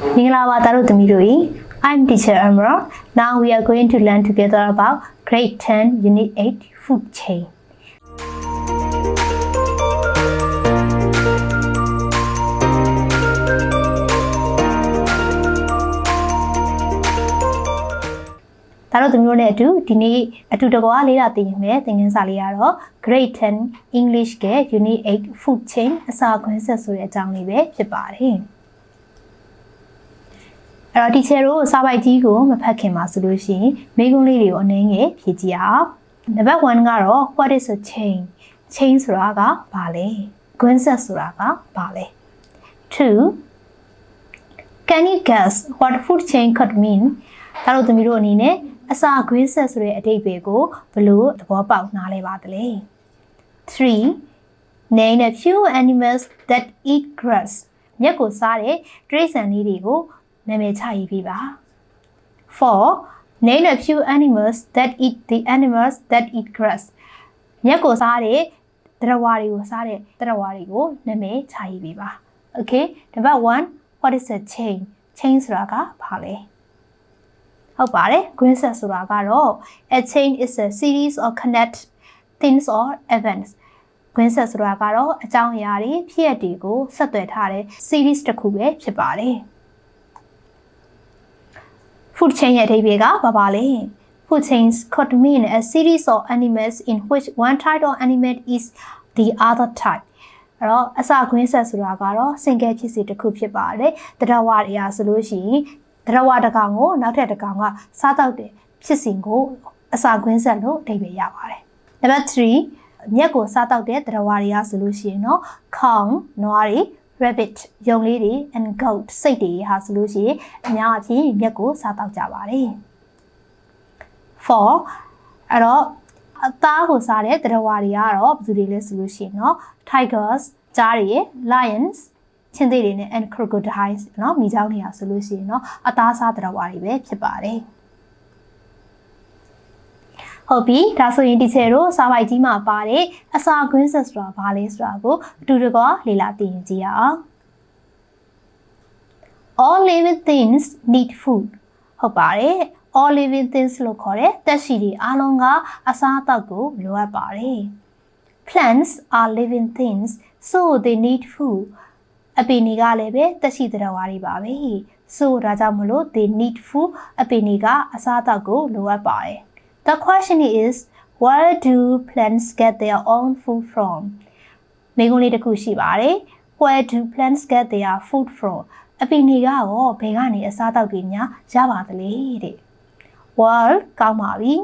မင်္ဂလာပါသားတို့သမီးတို့ I'm teacher Amra now we are going to learn together about grade 10 unit 8 food chain ဒါတော့သမီးတို့နဲ့အတူဒီနေ့အတူတကွာလေးလာသိရင်မယ်သင်ခန်းစာလေးကတော့ grade 10 English က unit 8 food chain အစာခွဲဆက်ဆိုတဲ့အကြောင်းလေးပဲဖြစ်ပါတယ် အဲ့တော့ teacher တို့စာပိုက်ကြီးကိုမဖတ်ခင်ပါဆိုလို့ရှိရင်မိကုံးလေးတွေကိုအနည်းငယ်ဖြည့်ကြည့်အောင်နံပါတ်1ကတော့ what is a chain chain ဆိုတာကဘာလဲ gwin set ဆိုတာကဘာလဲ2 can you guess what food chain could mean ဒါတို့သမီးတို့အနေနဲ့အစာခွေးဆက်ဆိုတဲ့အဓိပ္ပာယ်ကိုဘယ်လို့သဘောပေါက်နားလဲပါသလဲ3 name a few animals that eat grass မြက်ကိုစားတဲ့တိရစ္ဆာန်လေးတွေကို နာမည်ချရေးပေးပါ4 name a few animals that eat the animals that eat grass မြက်ကိုစားတဲ့တရဝါတွေကိုစားတဲ့တရဝါတွေကိုနာမည်ချရေးပေးပါ okay နံပါတ်1 what is a chain chain ဆိုတာကဘာလဲဟုတ်ပါတယ် green set ဆိုတာကတော့ a chain is a series of connect things or events green set ဆိုတာကတော့အကြောင်းအရာတွေဖြစ်ရပ်တွေကိုဆက်သွယ်ထားတဲ့ series တစ်ခုပဲဖြစ်ပါတယ် food chain ရဲ့အဓိပ္ပာယ်ကဘာပါလဲ food chains could mean a series of animals in which one type of animal is the other type အဲ့တော့အစာခွင်းဆက်ဆိုတာကတော့စင်ကဲဖြစ်စီတစ်ခုဖြစ်ပါတယ်တရဝရရာဆိုလို့ရှိရင်တရဝတကောင်ကိုနောက်ထပ်တကောင်ကစားတော့တယ်ဖြစ်စဉ်ကိုအစာခွင်းဆက်လို့အဓိပ္ပာယ်ရပါတယ်နံပါတ်3မြက်ကိုစားတော့တဲ့တရဝရရာဆိုလို့ရှိရင်တော့ cow နွားတွေ rabbit ယုံလေးတွေ and goat စိတ်တွေဟာဆိုလို့ရှိရင်အများအပြားမြက်ကိုစားတော့ကြပါတယ် for အဲ့တော့အသားကိုစားတဲ့တရဝါတွေကတော့ဘယ်သူတွေလဲဆိုလို့ရှိရင်เนาะ tigers ကြားတွေ lions ချင်းသေးတွေနဲ့ and crocodiles เนาะမိချောင်းတွေဟာဆိုလို့ရှိရင်เนาะအသားစားတရဝါတွေပဲဖြစ်ပါတယ် ဟုတ်ပြီဒါဆိုရင်ဒီချေတို့စာပိုက်ကြီးမှာပါတဲ့အစာခွင်းဆက်ဆိုတာဘာလဲဆိုတာကိုအတူတကွလေ့လာသိရင်ကြည့်ရအောင် all living things need food ဟုတ်ပါတယ် all living things လို့ခေါ်တဲ့သက်ရှိတွေအားလုံးကအစားအသောက်ကိုလိုအပ်ပါတယ် plants are living things so they need food အပင်တွေကလည်းပဲသက်ရှိသတ္တဝါတွေပါပဲ so ဒါကြောင့်မလို့ they need food အပင်တွေကအစားအသောက်ကိုလိုအပ်ပါတယ် the question is where do plants get their own food from မိကုန်းလေးတစ်ခုရှိပါတယ် where do plants get their food from အပင်တွေကရောဘယ်ကနေအစားအသောက်တွေများရပါသလဲတဲ့ well ကောင်းပါပြီ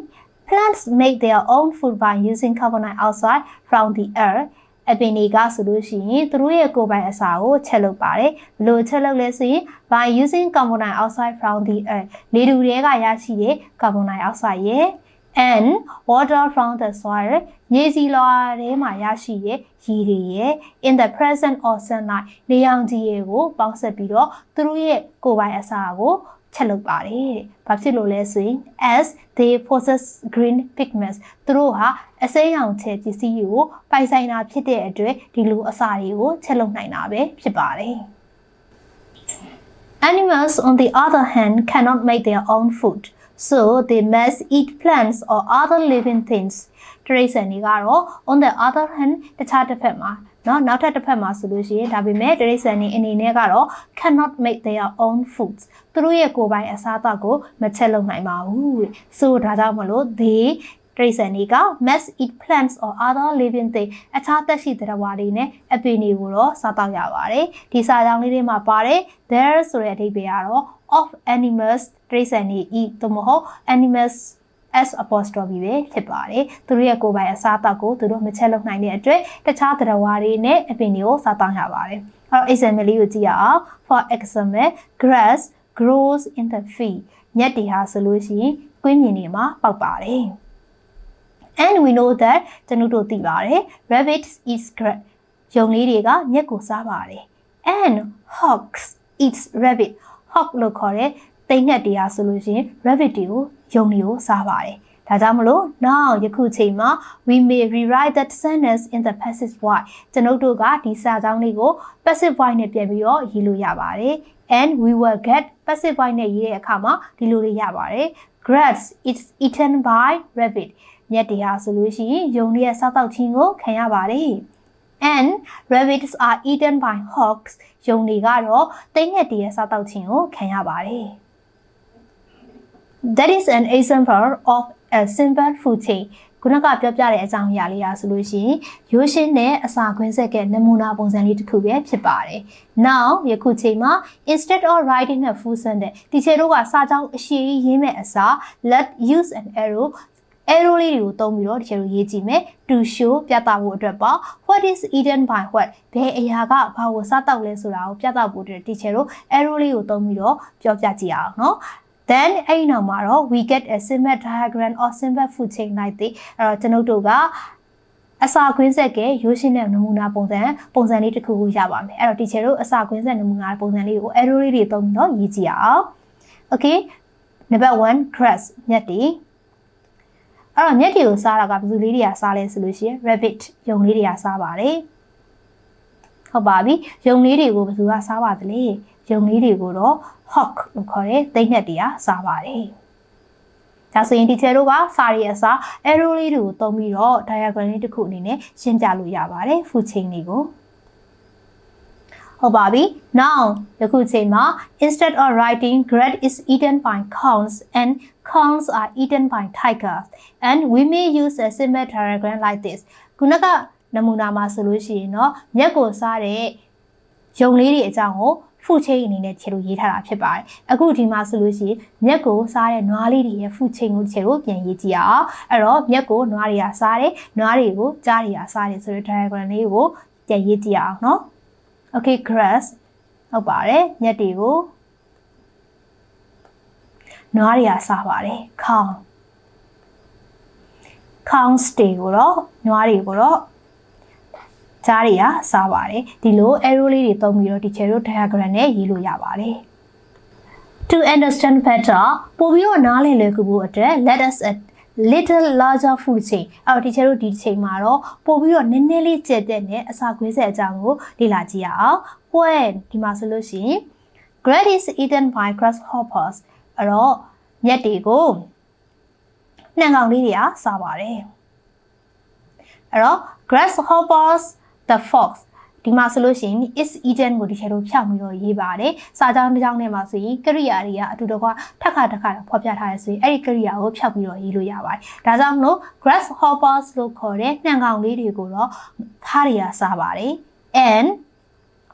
plants make their own food by using carbon dioxide from the air အပင်တွေကဆိုလို့ရှိရင်သူတို့ရဲ့ကိုယ်ပိုင်အစာကိုချက်လုပ်ပါတယ်ဘယ်လိုချက်လုပ်လဲဆိုရင် by using carbon dioxide from the air လေတူတွေကရရှိတဲ့ carbon dioxide ရဲ့ and water from the soil မြေစီလွှာထဲမှာရရှိတဲ့ရေတွေရဲ့ in the presence of sunlight နေရောင်ခြည်ကိုပေါင်းစပ်ပြီးတော့သူတို့ရဲ့ကိုယ်ပိုင်အစာကိုချက်လုပ်ပါတယ်တဲ့။ဘာဖြစ်လို့လဲဆိုရင် as they possess green pigments သူတို့ဟာအစိမ်းရောင်ချဲပစ္စည်းကိုပိုင်ဆိုင်တာဖြစ်တဲ့အတွက်ဒီလိုအစာတွေကိုချက်လုပ်နိုင်တာပဲဖြစ်ပါတယ်။ Animals on the other hand cannot make their own food so they must eat plants or other living things တရိတ်ဆန်တွေကတော့ on the other hand တခြားတစ်ဖက်မှာเนาะနောက်ထပ်တစ်ဖက်မှာဆိုလို့ရှိရင်ဒါပေမဲ့တရိတ်ဆန်တွေအနေနဲ့ကတော့ cannot make their own foods သူတို့ရဲ့ကိုယ်ပိုင်အစားအသောက်ကိုမချက်လုပ်နိုင်ပါဘူးတဲ့ဆိုဒါကြောင့်မလို့ they တရိတ်ဆန်တွေက must eat plants or other living things အခြားသက်ရှိသတ္တဝါတွေနဲ့အပင်တွေကိုတော့စားတော့ရပါတယ်ဒီစာကြောင်းလေးတွေမှာပါတယ် there ဆိုတဲ့အဓိပ္ပာယ်ကတော့ of animals တရိတ်ဆန်တွေ eat သို့မဟုတ် animals s apostrophe ပဲဖြစ်ပါတယ်သူတို့ရဲ့ကိုယ်ပိုင်အစားအသောက်ကိုသူတို့မချက်လုပ်နိုင်တဲ့အတွက်တခြားသတ္တဝါတွေနဲ့အပင်တွေကိုစားတောင်းရပါတယ်အဲ့တော့ example လေးကိုကြည့်ရအောင် for example grass grows in the field မြက်တွေဟာဆိုလို့ရှိရင်ကွင်းမြင်တွေမှာပေါက်ပါတယ် and we know that ကျွန်တော်တို့သိပါတယ် rabbits eat grass ယုံလေးတွေကမြက်ကိုစားပါတယ် and hawks eats rabbit hawk လို့ခေါ်တဲ့တိမ်ငှက်တရားဆိုလို့ရှိရင် rabbit တွေကိုယုံတွေကိုစားပါတယ်။ဒါကြောင့်မလို့ now ယခုချိန်မှာ we may rewrite that sentence in the passive voice ကျွန်ုပ်တို့ကဒီစာကြောင်းလေးကို passive voice နဲ့ပြန်ပြီးတော့ရေးလို့ရပါတယ် and we will get passive voice နဲ့ရေးတဲ့အခါမှာဒီလိုတွေရပါတယ် grass is eaten by rabbit မြက်တရားဆိုလို့ရှိရင်ယုံရဲ့စားတော့ချင်းကိုခံရပါတယ် and rabbits are eaten by hawks ယုံတွေကတော့တိတ်ငက်တည်းရဲ့စားတော့ချင်းကိုခံရပါတယ် That is an example of a simple food chain ခုနကပြောပြတဲ့အကြောင်းအရာလေးရာဆိုလို့ရှိရင်ရိုးရှင်းတဲ့အစာခွင်းဆက်ကနမူနာပုံစံလေးတစ်ခုပဲဖြစ်ပါတယ်။ Now ယခုချိန်မှာ instead of writing a full sentence တီချေတို့ကစာကြောင်းအရှိကြီးရေးမဲ့အစား let use an arrow အဲလိုလေးတွေကိုသုံးပြီးတော့ဒီချက်ကိုရေးကြည့်မယ် to show ပြသဖို့အတွက်ပေါ့ what is eaten by what ဘယ်အရာကဘာကိုစားတောက်လဲဆိုတာကိုပြသဖို့အတွက်ဒီချက်ကိုအဲလိုလေးကိုသုံးပြီးတော့ပြောပြကြည့်အောင်နော် then အဲ့နောက်မှာတော့ we get a simple diagram or simple food chain like this အဲ့တော့ကျွန်ုပ်တို့ကအစာခွင်းဆက်ကရိုးရှင်းတဲ့နမူနာပုံစံပုံစံလေးတစ်ခုခုရပါမယ်အဲ့တော့ teacher တို့အစာခွင်းဆက်နမူနာပုံစံလေးကို arrow လေးတွေသုံးပြီးတော့ရေးကြည့်အောင် okay နံပါတ်1 grass မြက်တီ အဲ့တော့မြက်တီကိုစားတာကဘယ်သူလေးတွေကစားလဲဆိုလို့ရှိရင် rabbit ယုံလေးတွေကစားပါတယ်ဟုတ်ပါပြီယုံလေးတွေကိုဘယ်သူကစားပါသလဲယုံလေးတွေကိုတော့ hawk လို့ခေါ်တဲ့သိမ့်ငှက်တွေကစားပါတယ်ဒါဆိုရင် teacher တို့ကစာရီအစား arrow လေးတွေကိုသုံးပြီးတော့ diagram လေးတစ်ခုအနေနဲ့ရှင်းပြလို့ရပါတယ် food chain တွေကိုဟုတ်ပါပြီ now ယခုချိန်မှာ instead of writing bread is eaten by cows and Cows are eaten by tigers and we may use a similar diagram like this ခုနကနမူနာမှာဆိုလို့ရှိရင်တော့မြက်ကိုစားတဲ့ရုံလေးတွေအကြောင်းကို food chain အနေနဲ့ခြေလို့ရေးထားတာဖြစ်ပါတယ်။အခုဒီမှာဆိုလို့ရှိရင်မြက်ကိုစားတဲ့နွားလေးတွေရဲ့ food chain ကိုခြေလို့ပြန်ရေးကြည့်အောင်။အဲ့တော့မြက်ကိုနွားတွေကစားတယ်၊နွားတွေကိုကြားတွေကစားတယ်ဆိုတဲ့ diagram လေးကိုပြန်ရေးကြည့်အောင်နော်။ Okay grass ဟုတ်ပါတယ်။မြက်တွေကို နွားတွေကစားပါတယ်ခေါင်းခေါင်းစတေကိုတော့နွားတွေကိုတော့ကြားတွေကစားပါတယ်ဒီလို arrow လေးတွေသုံးပြီးတော့ teacher တို့ diagram နဲ့ရေးလို့ရပါတယ် to understand better ပို့ပြီးတော့နားလည်လွယ်ကူဖို့အတွက် let us a little larger food chain အဲ့တော့ teacher တို့ဒီချိန်မှာတော့ပို့ပြီးတော့နည်းနည်းလေးကျက်တဲ့နဲ့အစာခွေးဆက်အကြောင်းကိုလေ့လာကြည့်ရအောင် when ဒီမှာဆိုလို့ရှိရင် bread is eaten by grasshoppers အဲ့တော့မြက်တွေကိုနှံကောင်လေးတွေကစားပါတယ်အဲ့တော့ grasshoppers the fox ဒီမှာဆိုလို့ရှိရင် is eaten ကိုဒီချက်တို့ဖြောက်ပြီးတော့ရေးပါတယ်။စာကြောင်းတစ်ကြောင်းထဲမှာဆိုရင်ကရိယာတွေကအတူတကွထပ်ခါထပ်ခါဖော်ပြထားရဆိုရင်အဲ့ဒီကရိယာကိုဖြောက်ပြီးတော့ရေးလို့ရပါတယ်။ဒါကြောင့်မလို့ grasshoppers လို့ခေါ်တဲ့နှံကောင်လေးတွေကိုတော့ဖားတွေကစားပါတယ်။ and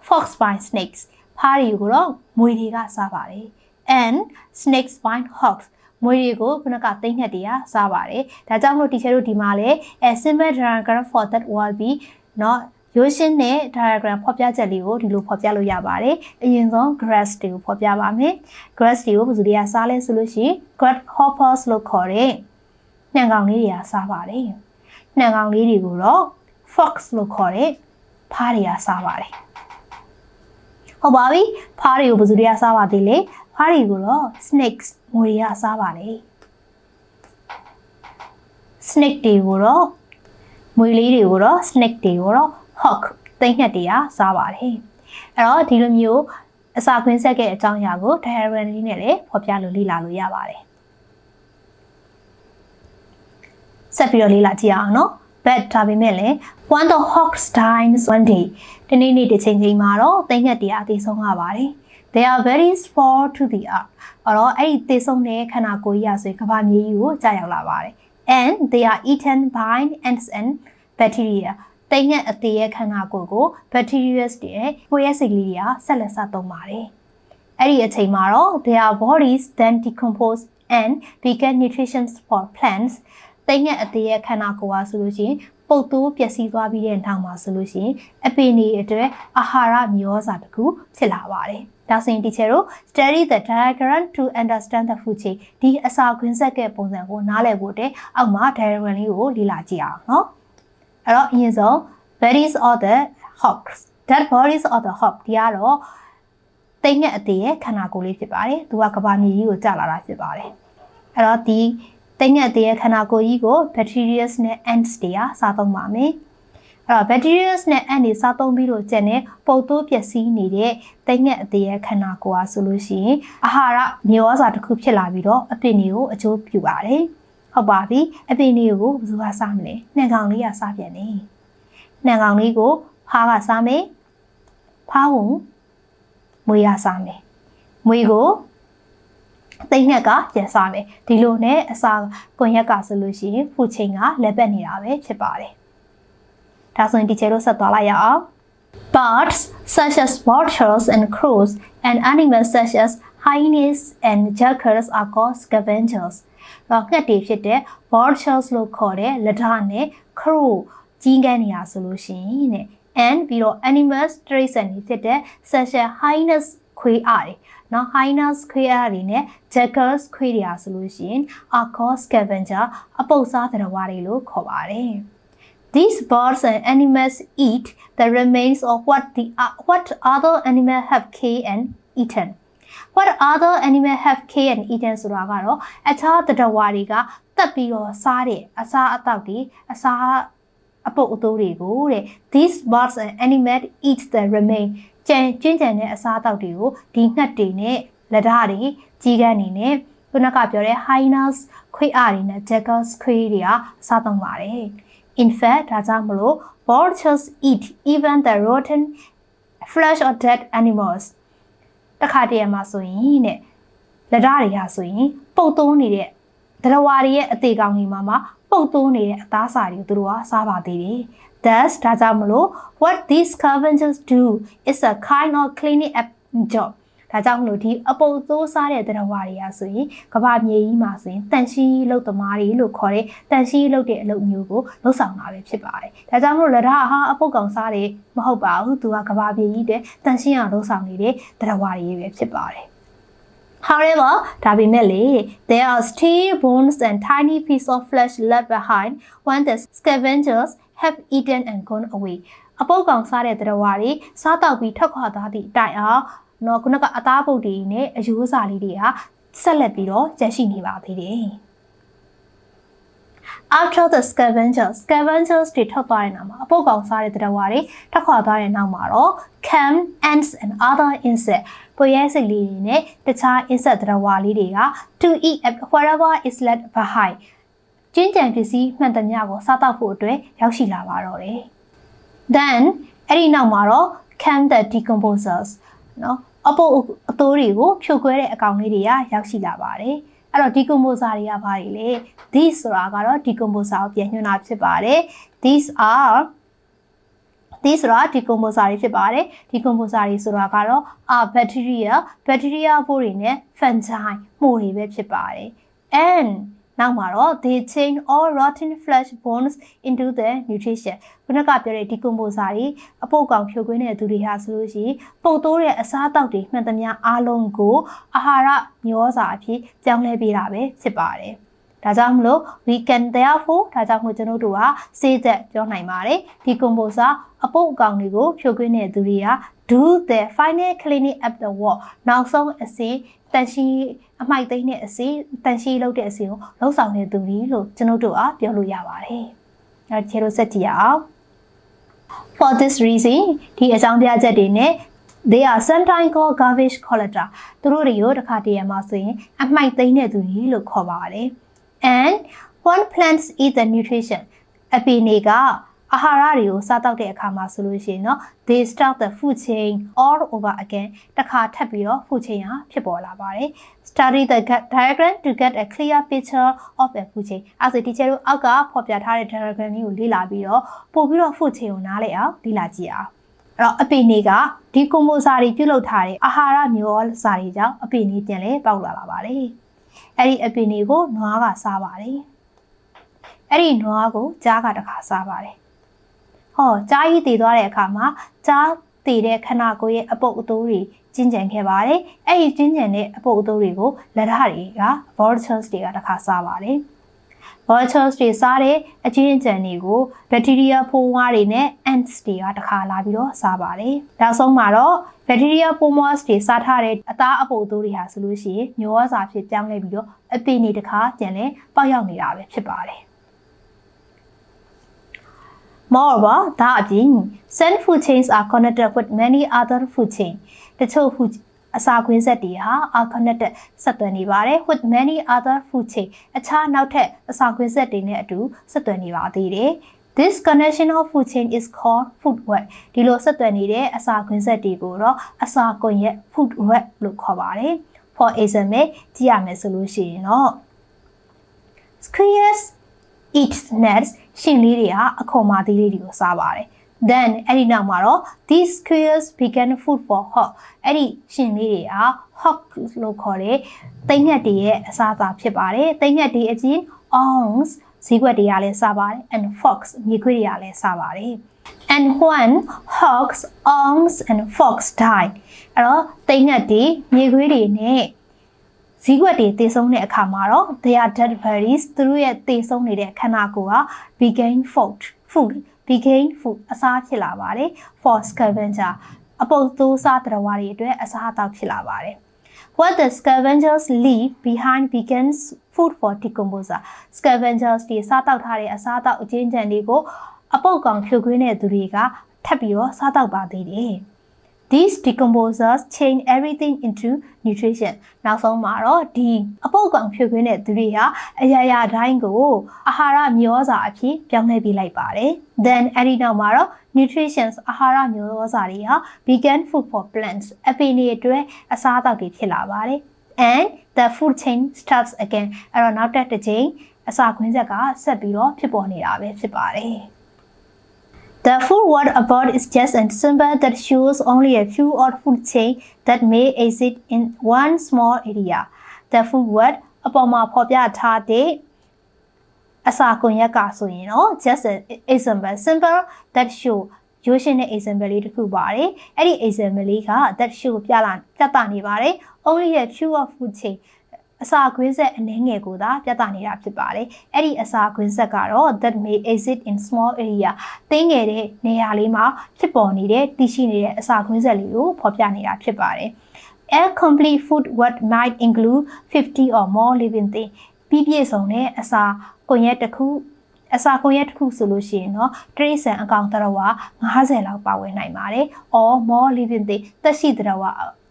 fox by snakes ဖားတွေကိုတော့မွေတွေကစားပါတယ်။ and snakes by hawks မွေတွေကိုခုနကသိမ့်နှက်တွေကစားပါတယ်။ဒါကြောင့်မလို့ teacher တို့ဒီမှာလည်း a simple diagram for that will be not ရိုးရှင်းတဲ့ diagram ဖော်ပြချက်လေးကိုဒီလိုဖော်ပြလို့ရပါတယ်။အရင်ဆုံး grass တွေကိုဖော်ပြပါမယ်။ grass တွေကိုဘယ်သူတွေကစားလဲဆိုလို့ရှိရင် grasshoppers လို့ခေါ်တဲ့နှံကောင်လေးတွေကစားပါတယ်။နှံကောင်လေးတွေကိုတော့ fox လို့ခေါ်တဲ့ဖားတွေကစားပါတယ်။ဟုတ်ပါပြီ။ဖားတွေကိုဘယ်သူတွေကစားပါသေးလဲ။ ဖားတွေကိုတော့ snakes ငွေတွေကစားပါတယ်။ snake တွေကိုတော့မွေလေးတွေကိုတော့ snake တွေကိုတော့ hawk သိမ့်ငှက်တွေကစားပါတယ်အဲ့တော့ဒီလိုမျိုးအစာခွင်းဆက်တဲ့အကြောင်းအရာကို diagram လေးနဲ့လည်းဖော်ပြလို့လေ့လာလို့ရပါတယ်ဆက်ပြီးတော့လေ့လာကြည့်အောင်နော် but ဒါပေမဲ့လည်း one the hawks dies one day ဒီနေ့နေ့တစ်ချိန်ချိန်မှာတော့သိမ့်ငှက်တွေအသေးဆုံးရပါတယ် they are very small to the earth အဲ့တော့အဲ့ဒီသေဆုံးတဲ့ခန္ဓာကိုယ်ကြီးရဆိုရင်ကဘာမြေကြီးကိုကြာရောက်လာပါတယ် and they are eaten by ants and bacteria တိမ်ငက်အသေးရဲ့ခန္ဓာကိုယ်ကို bacteria တွေရဲ့ကိုယ့်ရဲ့စိတ်ကလေးတွေကဆက်လက်ဆက်သုံးပါတယ်။အဲ့ဒီအချိန်မှာတော့ their bodies then decompose and become nutrition for plants တိမ်ငက်အသေးရဲ့ခန္ဓာကိုယ်ဟာဆိုလို့ရှိရင်ပုတ်သိုးပျက်စီးသွားပြီးတဲ့နောက်မှာဆိုလို့ရှိရင်အပင်တွေအတွက်အာဟာရမျိုးစာတစ်ခုဖြစ်လာပါတယ်။ ဒါဆိုရင် teacher တို့ study the diagram to understand the food chain ဒီအစာခွင်းဆက်ကပုံစံကိုနားလည်ဖို့အတွက်အောက်မှာ diagram လေးကိုလေ့လာကြည့်အောင်နော်။အဲ့တော့အရင်ဆုံး bodies of the hawks that bodies of the hawk ဒီကတော့တိမ်ငက်အသေးရဲ့ခန္ဓာကိုယ်လေးဖြစ်ပါတယ်သူကကဘာမြေကြီးကိုကျလာတာဖြစ်ပါတယ်အဲ့တော့ဒီတိမ်ငက်အသေးရဲ့ခန္ဓာကိုယ်ကြီးကို bacteria နဲ့ ants တွေကစားသုံးပါမယ် အဲ့တော့ bacteria နဲ့အန်ဒီစားသုံးပြီးတော့ကျန်တဲ့ပုတ်တိုးပျက်စီးနေတဲ့တိတ်ငက်အသေးရဲ့ခန္ဓာကိုယ်အားဆိုလို့ရှိရင်အာဟာရမြေဩဇာတစ်ခုဖြစ်လာပြီးတော့အပင်တွေကိုအကျိုးပြုပါတယ်ဟုတ်ပါပြီအပင်တွေကိုဘယ်သူကစားမလဲနှံကောင်လေးကစားပြန်နေနှံကောင်လေးကိုဖားကစားမယ်ဖားဝင်မွေးရစားမယ်မွေးကိုတိတ်ငက်ကပြန်စားမယ်ဒီလိုနဲ့အစာကွန်ရက်ကဆိုလို့ရှိရင်ဖူချိန်ကလက်ပတ်နေတာပဲဖြစ်ပါတယ် ဒါဆိုရင်ဒီချေလို့ဆက်သွားလိုက်ရအောင် Birds such as vultures and crows and animals such as hyenas and jackals are called scavengers. တော့ငှက်တွေဖြစ်တဲ့ vultures လို့ခေါ်တဲ့လက်ဓာနဲ့ crow ကြီးကန်းနေရဆိုလို့ရှိရင်တဲ့ and ပြီးတော့ animals တရိတ်ဆန်တွေဖြစ်တဲ့ such as hyenas ခွေးအားတွေနော် hyenas ခွေးအားတွေနဲ့ jackals ခွေးတွေအားဆိုလို့ရှိရင် are called scavenger အပုပ်စားသတ္တဝါတွေလို့ခေါ်ပါတယ်။ These birds and animals eat the remains of what the uh, what other animal have killed and eaten. What other animal have killed and eaten ဆိုတာကတော့အခြားတတဝါတွေကတက်ပြီးတော့စားတဲ့အစားအသောက်တွေအစားအပုပ်အသိုးတွေကိုတဲ့ These birds and animals eat the remain ကျန်ကျင်းကျန်တဲ့အစားအသောက်တွေကိုဒီငှက်တွေနဲ့လက်ဓာတ်တွေကြီးကန်းနေနဲ့ခုနကပြောတဲ့ hyenas ခွေးအားတွေနဲ့ jackals ခွေးတွေကအစားသုံးပါတယ်။ In fact ဒါကြောင့်မလို့ vultures eat even the rotten flesh of dead animals တခါတည်းမှာဆိုရင်တဲ့လက်ဓာတ်တွေဟာဆိုရင်ပုတ်သွန်းနေတဲ့ဒရဝါတွေရဲ့အသေးကောင်တွေမှာမှာပုတ်သွန်းနေတဲ့အသားစာတွေကိုသူတို့ကစားပါသေးတယ် Thus ဒါကြောင့်မလို့ what these scavengers do is a kind of cleaning up job ဒါကြောင့်မလို့ဒီအပုပ်သိုးစားတဲ့တရားဝါတွေကဆိုရင်ကဘာမြေကြီးမှာဆိုရင်တန်ရှိလုတ်သမားတွေလို့ခေါ်တဲ့တန်ရှိလုတ်တဲ့အလုပ်မျိုးကိုလှုပ်ဆောင်တာပဲဖြစ်ပါတယ်။ဒါကြောင့်မလို့လက်ဓာဟာအပုပ်ကောင်စားတယ်မဟုတ်ပါဘူး။သူကကဘာမြေကြီးတဲ့တန်ရှိအောင်လှုပ်ဆောင်နေတဲ့တရားဝါတွေပဲဖြစ်ပါတယ်။ However, ဒါပေမဲ့လေ there are still bones and tiny piece of flesh left behind when the scavengers have eaten and gone away. အပုပ်ကောင်စားတဲ့တရားဝါတွေစားတောက်ပြီးထွက်ခွာသွားသည့်တိုင်အောင် နော်ခုနကအသားပုတ်တွေနဲ့အယိုးစာလေးတွေကဆက်လက်ပြီးတော့ကျန်ရှိနေပါသေးတယ် After the scavengers scavengers တွေထွက်သွားတဲ့နောက်မှာအပုတ်ကောင်စားတဲ့တရဝါတွေထွက်ခွာသွားတဲ့နောက်မှာတော့ cam ants and other insect ပွေရဲစိတ်လေးတွေနဲ့တခြား insect တရဝါလေးတွေက to eat whatever is left behind ကျင်းကြံပစ္စည်းမှန်သမျှကိုစားတော့ဖို့အတွက်ရောက်ရှိလာပါတော့တယ် then အဲ့ဒီနောက်မှာတော့ cam the decomposers နော် အပုပ်အသိုးတွေကိုဖြိုခွဲတဲ့အကောင်လေးတွေကရောက်ရှိလာပါတယ်အဲ့တော့ decomposer တွေကဘာတွေလဲ these ဆိုတာကတော့ decomposer ကိုပြန်ညွှန်းတာဖြစ်ပါတယ် these are these ဆိုတာ decomposer တွေဖြစ်ပါတယ် decomposer တွေဆိုတာကတော့ are bacteria bacteria ဘိုးတွေနဲ့ fungi မှုတွေပဲဖြစ်ပါတယ် and နောက်မှာတော့ they change all rotten flesh bones into the nutrition ခုနကပြောတဲ့ decomposer တွေအပုပ်ကောင်ဖြိုခွင်းတဲ့သူတွေဟာဆိုလို့ရှိရင်ပုတ်တိုးတဲ့အစားအသောက်တွေမှန်သမျှအားလုံးကိုအာဟာရမျိုးစာအဖြစ်ပြောင်းလဲပေးတာပဲဖြစ်ပါတယ် ဒါကြောင့်မလို့ we can therefore ဒါကြောင့်မို့ကျွန်တော်တို့ကစေးသက်ပြောနိုင်ပါတယ်ဒီ composer အပုပ်အကောင်တွေကိုဖြိုခွင်းတဲ့သူတွေက do the final cleaning up the wall နောက်ဆုံးအစီတန်ရှိအမိုက်သိမ်းတဲ့အစီတန်ရှိလုပ်တဲ့အစီကိုလှုပ်ဆောင်နေသူတွေလို့ကျွန်တော်တို့ကပြောလို့ရပါတယ်။အဲခြေလို့ဆက်ကြည့်ရအောင်။ For this reason ဒီအကြောင်းပြချက်တွေနဲ့ they are sometimes called garbage collector သူတို့တွေကိုတစ်ခါတည်းရမှာဆိုရင်အမိုက်သိမ်းတဲ့သူတွေလို့ခေါ်ပါတယ်။ and one plants eat the nutrition အပင်တွေကအာဟာရတွေကိုစားတောက်တဲ့အခါမှာဆိုလို့ရှိရင်เนาะ they start the food chain all over again တခါထပ်ပြီးတော့ food chain ဟာဖြစ်ပေါ်လာပါတယ် study the diagram to get a clear picture of a food chain အဲဆိုဒီချေတို့အောက်ကဖော်ပြထားတဲ့ diagram လေးကိုလေ့လာပြီးတော့ပို့ပြီးတော့ food chain ကိုနားလည်အောင်လေ့လာကြည့်အောင်အဲ့တော့အပင်တွေကဒီကွန်မိုစာတွေပြုတ်လုထားတဲ့အာဟာရမျိုးစာတွေကြောင့်အပင်တွေပြန်လဲပေါက်လာလာပါတယ် အဲ့ဒီအပင်တွေကိုနွားကစားပါတယ်အဲ့ဒီနွားကိုကြားကတခါစားပါတယ်ဟောကြားကြီးတည်သွားတဲ့အခါမှာကြားတည်တဲ့ခန္ဓာကိုယ်ရဲ့အပုပ်အသိုးတွေကျဉ်ကြံခဲ့ပါတယ်။အဲ့ဒီကျဉ်ကြံတဲ့အပုပ်အသိုးတွေကိုလက်ဓာတွေက vultures တွေကတစ်ခါစားပါတယ်။ vultures တွေစားတဲ့အကျဉ်းကြံတွေကို bacteria ဖိုးဝါးတွေနဲ့ ants တွေကတစ်ခါလာပြီးတော့စားပါတယ်။နောက်ဆုံးမှာတော့ bacteria pomos တွေစားထားတဲ့အသားအပုပ်အသိုးတွေဟာဆိုလို့ရှိရင်မျိုးဝါစာဖြစ်ပြောင်းလဲပြီးတော့အပင်တွေတစ်ခါကျန်လဲပေါက်ရောက်နေတာပဲဖြစ်ပါတယ်။ Moreover ဒါအပြင် some food chains are connected with many other food chain တချို့ food အစာခွင်းဆက်တွေဟာ are connected ဆက်သွယ်နေပါတယ် with many other food chain အခြားနောက်ထပ်အစာခွင်းဆက်တွေနဲ့အတူဆက်သွယ်နေပါသေးတယ် This connection of food chain is called food web ဒီလိုဆက်သွယ်နေတဲ့အစာခွင်းဆက်တွေကိုတော့အစာကွန်ရက် food web လို့ခေါ်ပါတယ် for example ကြည့်ရမယ်ဆိုလို့ရှိရင်တော့ squares eat nuts ရှင်လေးတွေဟာအခေါ်မာသီးလေးတွေကိုစားပါတယ် then အဲ့ဒီနောက်မှာတော့ these squares began food for hawk အဲ့ဒီရှင်လေးတွေဟာ hawk လို့ခေါ်တဲ့တိမ်ငှက်တွေရဲ့အစားအစာဖြစ်ပါတယ်တိမ်ငှက်တွေအချင်း owls ဈေးကွက်တွေကလည်းစားပါတယ် and fox မြေခွေးတွေကလည်းစားပါတယ် and when hawks owls and fox died အဲ့တော့တိမ်ငှက်တွေမြေခွေးတွေနဲ့ဈေးကွက်တွေတည်ဆုံးတဲ့အခါမှာတော့ their dead bodies သူတို့ရဲ့တည်ဆုံးနေတဲ့ခန္ဓာကိုယ်က became food food became food အစားဖြစ်လာပါတယ် for scavenger အပုပ်သိုးစားတရဝါတွေအတွက်အစားအသောက်ဖြစ်လာပါတယ် What the scavengers leave behind becomes food for decomposer. Scavengers တွေစားတောက်ထားတဲ့အစားအသောက်အချင်းချန်တွေကိုအပုပ်ကောင်ဖြိုခွင်းတဲ့သူတွေကထပ်ပြီးတော့စားတောက်ပါသေးတယ်။ These decomposers change everything into nutrition နောက်ဆုံးမှာတော့ဒီအပုပ်ကောင်ဖြိုခွင်းတဲ့သူတွေဟာအရာရာတိုင်းကိုအာဟာရမျောစာအဖြစ်ပြောင်းလဲပေးလိုက်ပါတယ် then အဲ့ဒီနောက်မှာတော့ nutritions အာဟာရမျောစာတွေဟာ vegan food for plants အပင်တွေအတွက်အစားအသောက်တွေဖြစ်လာပါတယ် and the food chain starts again အဲ့တော့နောက်တစ်တစ်ချိန်အစာခွင်းဆက်ကဆက်ပြီးတော့ဖြစ်ပေါ်နေတာပဲဖြစ်ပါတယ် The full word about is just a symbol that shows only a few odd food chain that may exist in one small area. The full word အပေါ်မှာဖော်ပြထားတဲ့အစာကွန်ရက်ကဆိုရင်တော့ just an example symbol that show ရိုးရှင်းတဲ့ example လေးတစ်ခုပါတယ်အဲ့ဒီ example လေးက that show ပြလာပြသနေပါတယ် only a few of food chain အစာခွင်းဆက်အနှဲငယ်ကိုသာပြသနေတာဖြစ်ပါတယ်။အဲ့ဒီအစာခွင်းဆက်ကတော့ that may exist in small area တင်းငယ်တဲ့နေရာလေးမှာဖြစ်ပေါ်နေတဲ့တည်ရှိနေတဲ့အစာခွင်းဆက်လေးကိုဖော်ပြနေတာဖြစ်ပါတယ်။ A complete food what might include 50 or more living thing ပြီးပြည့်စုံတဲ့အစာကွန်ရက်တစ်ခုအစာကွန်ရက်တစ်ခုဆိုလို့ရှိရင်တော့တရိษံအကောင်တရဝ90လောက်ပါဝင်နိုင်ပါတယ်။ or more living thing သက်ရှိတရဝ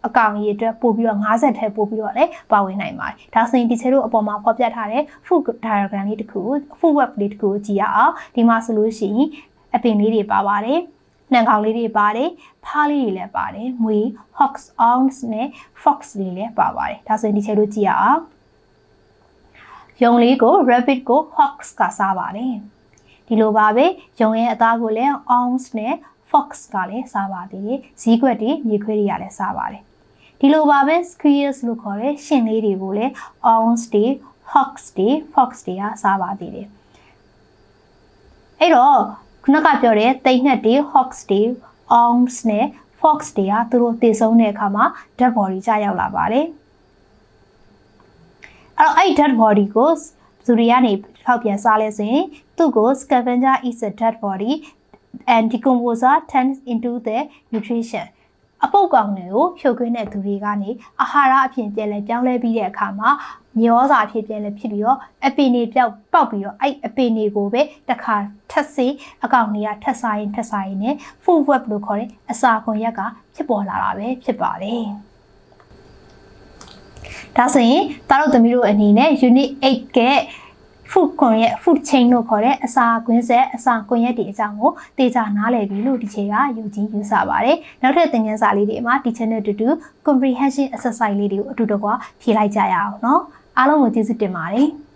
အကောင်ကြီးအတွက်ပို့ပြီးတော့50ထဲပို့ပြီးတော့လည်းပါဝင်နိုင်ပါတယ်။ဒါဆိုရင်ဒီချေတို့အပေါ်မှာဖော်ပြထားတဲ့ food diagram လေးတစ်ခု food web လေးတစ်ခုကြည့်ရအောင်။ဒီမှာဆိုလို့ရှိရင်အပင်လေးတွေပါပါတယ်။နှံကောင်လေးတွေပါတယ်။ဖားလေးတွေလည်းပါတယ်။မွေ hawks owls နဲ့ fox တွေလည်းပါပါတယ်။ဒါဆိုရင်ဒီချေတို့ကြည့်ရအောင်။ယုံလေးကို rabbit ကို hawks ကစားပါတယ်။ဒီလိုပါပဲယုံရဲ့အသားကိုလည်း owls နဲ့ fox ကလည်းစားပါသေးတယ်။ဈီးကွက်တွေမြေခွေးတွေကလည်းစားပါတယ် ဒီလိုပါပဲ squirrels လို့ခေါ်တဲ့ရှင်လေးတွေကိုလည်း owls တွေ hawks တွေ fox တွေကစားပါသေးတယ်အဲ့တော့ခုနကပြောတဲ့တိတ်ငှက်တွေ hawks တွေ owls နဲ့ fox တွေကသူတို့တည်ဆုံးတဲ့အခါမှာ dead body ကြရောက်လာပါတယ်အဲ့တော့အဲ့ dead body ကိုသူတွေကနေထောက်ပြန်စားလဲဆိုရင်သူ့ကို scavenger eats a dead body and decomposer turns into the nutrition အပုတ်ကောင်တွေကိုဖြုတ်ခွင်းတဲ့သူတွေကနေအာဟာရအဖြစ်ပြန်လဲပြောင်းလဲပြီးတဲ့အခါမှာမျောစာဖြစ်ပြန်လဲဖြစ်ပြီးတော့အပင်တွေပြောက်ပေါက်ပြီးတော့အဲ့အပင်တွေကိုပဲတစ်ခါထက်စေအကောင်တွေကထက်စားရင်ထက်စားရင်နဲ့ food web လို့ခေါ်တဲ့အစာကွန်ရက်ကဖြစ်ပေါ်လာတာပဲဖြစ်ပါတယ်ဒါဆိုရင်တားတို့သမီးတို့အနေနဲ့ unit 8က food ခွန်ရဲ့ food chain လို့ခေါ်တဲ့အစာကွင်းဆက်အစာကွင်းရက်တွေအကြောင်းကိုတေချာနားလည်ပြီလို့ဒီချိန်ကယူကြည်ယူဆပါတယ်။နောက်ထပ်သင်ခန်းစာလေးတွေမှာဒီ channel တူတူ comprehension exercise လေးတွေကိုအတူတကွဖြေလိုက်ကြရအောင်နော်။အားလုံးကိုကျေးဇူးတင်ပါတယ်။